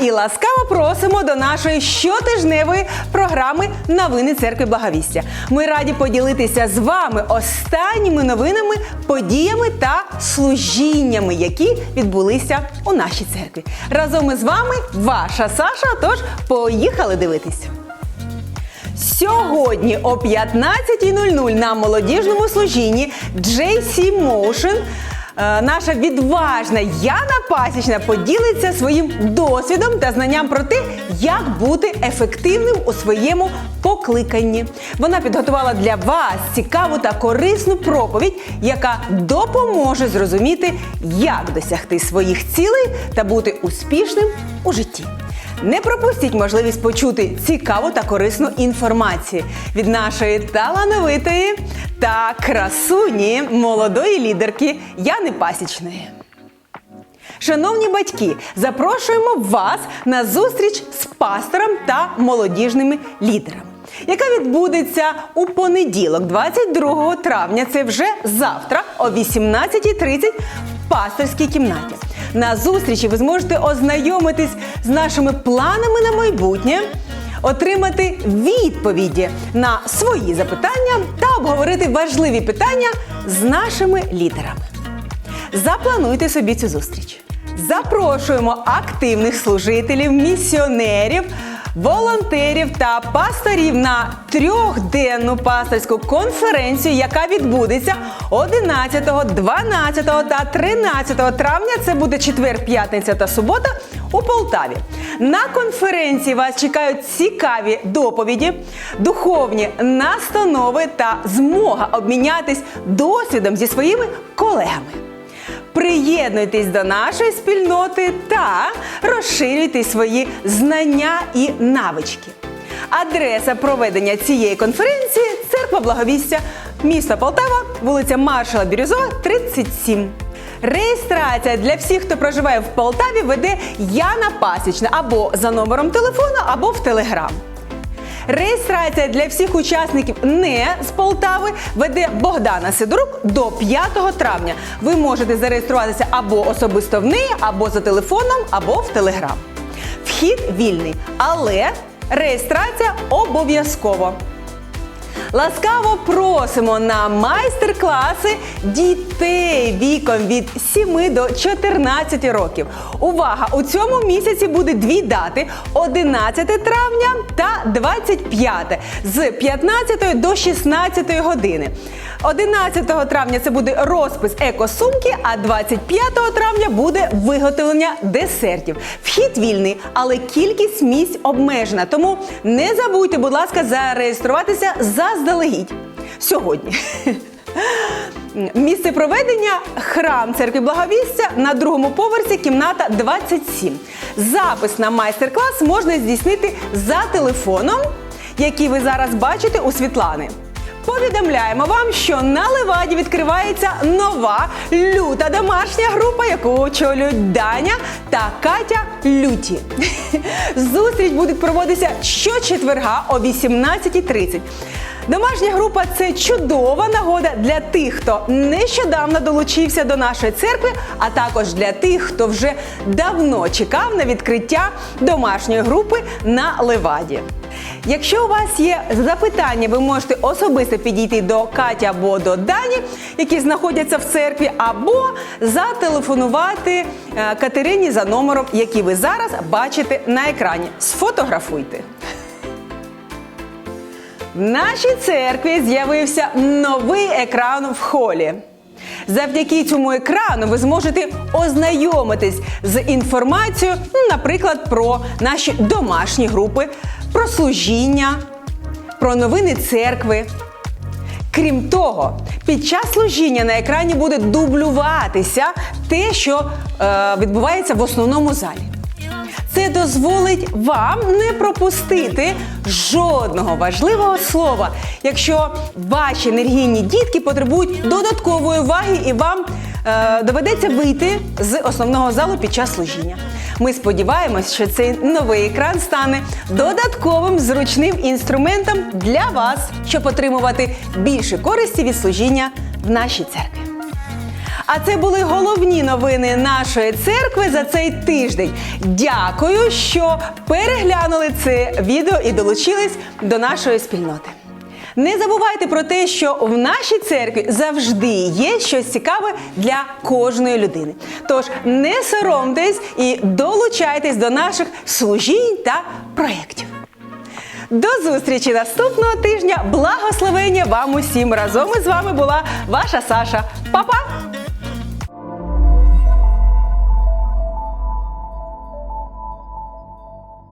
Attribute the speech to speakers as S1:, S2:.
S1: і ласкаво просимо до нашої щотижневої програми Новини церкви Благовістя. Ми раді поділитися з вами останніми новинами, подіями та служіннями, які відбулися у нашій церкві. Разом із вами ваша Саша. Тож поїхали дивитись. Сьогодні о 15.00 на молодіжному служінні JC Motion наша відважна Яна Пасічна поділиться своїм досвідом та знанням про те, як бути ефективним у своєму покликанні. Вона підготувала для вас цікаву та корисну проповідь, яка допоможе зрозуміти, як досягти своїх цілей та бути успішним у житті. Не пропустіть можливість почути цікаву та корисну інформацію від нашої талановитої та красуні молодої лідерки Яни Пасічної. Шановні батьки, запрошуємо вас на зустріч з пастором та молодіжними лідерами, яка відбудеться у понеділок, 22 травня. Це вже завтра о 18.30 в пасторській кімнаті. На зустрічі ви зможете ознайомитись з нашими планами на майбутнє, отримати відповіді на свої запитання та обговорити важливі питання з нашими лідерами. Заплануйте собі цю зустріч. Запрошуємо активних служителів, місіонерів, волонтерів та пасторів на трьохденну пасторську конференцію, яка відбудеться 11, 12 та 13 травня. Це буде четвер, п'ятниця та субота у Полтаві. На конференції вас чекають цікаві доповіді, духовні настанови та змога обмінятись досвідом зі своїми колегами. Приєднуйтесь до нашої спільноти та розширюйте свої знання і навички. Адреса проведення цієї конференції Церква Благовістя, місто Полтава, вулиця Маршала Бірюзова, 37. Реєстрація для всіх, хто проживає в Полтаві, веде Яна Пасічна або за номером телефону, або в Телеграм. Реєстрація для всіх учасників не з Полтави веде Богдана Сидорук до 5 травня. Ви можете зареєструватися або особисто в неї, або за телефоном, або в Телеграм. Вхід вільний, але реєстрація обов'язково. Ласкаво просимо на майстер-класи дітей віком від 7 до 14 років. Увага! У цьому місяці буде дві дати: 11 травня та 25 з 15 до 16 години. 11 травня це буде розпис екосумки, а 25 травня буде виготовлення десертів. Вхід вільний, але кількість місць обмежена. Тому не забудьте, будь ласка, зареєструватися заздалегідь сьогодні. Місце проведення храм церкви Благовістя на другому поверсі, кімната 27. Запис на майстер-клас можна здійснити за телефоном, який ви зараз бачите у Світлани. Повідомляємо вам, що на Леваді відкривається нова люта домашня група, яку очолюють Даня та Катя Люті. Зустріч буде проводитися щочетверга о 18.30. Домашня група це чудова нагода для тих, хто нещодавно долучився до нашої церкви, а також для тих, хто вже давно чекав на відкриття домашньої групи на Леваді. Якщо у вас є запитання, ви можете особисто підійти до Каті або до Дані, які знаходяться в церкві, або зателефонувати е, Катерині за номером, який ви зараз бачите на екрані. Сфотографуйте. В нашій церкві з'явився новий екран в холі. Завдяки цьому екрану ви зможете ознайомитись з інформацією, ну, наприклад, про наші домашні групи, про служіння, про новини церкви. Крім того, під час служіння на екрані буде дублюватися те, що е, відбувається в основному залі. Це дозволить вам не пропустити жодного важливого слова, якщо ваші енергійні дітки потребують додаткової уваги і вам е, доведеться вийти з основного залу під час служіння. Ми сподіваємось, що цей новий екран стане додатковим зручним інструментом для вас, щоб отримувати більше користі від служіння в нашій церкві. А це були головні новини нашої церкви за цей тиждень. Дякую, що переглянули це відео і долучились до нашої спільноти. Не забувайте про те, що в нашій церкві завжди є щось цікаве для кожної людини. Тож не соромтесь і долучайтесь до наших служінь та проєктів. До зустрічі наступного тижня. Благословення вам усім разом із вами була ваша Саша. Па-па!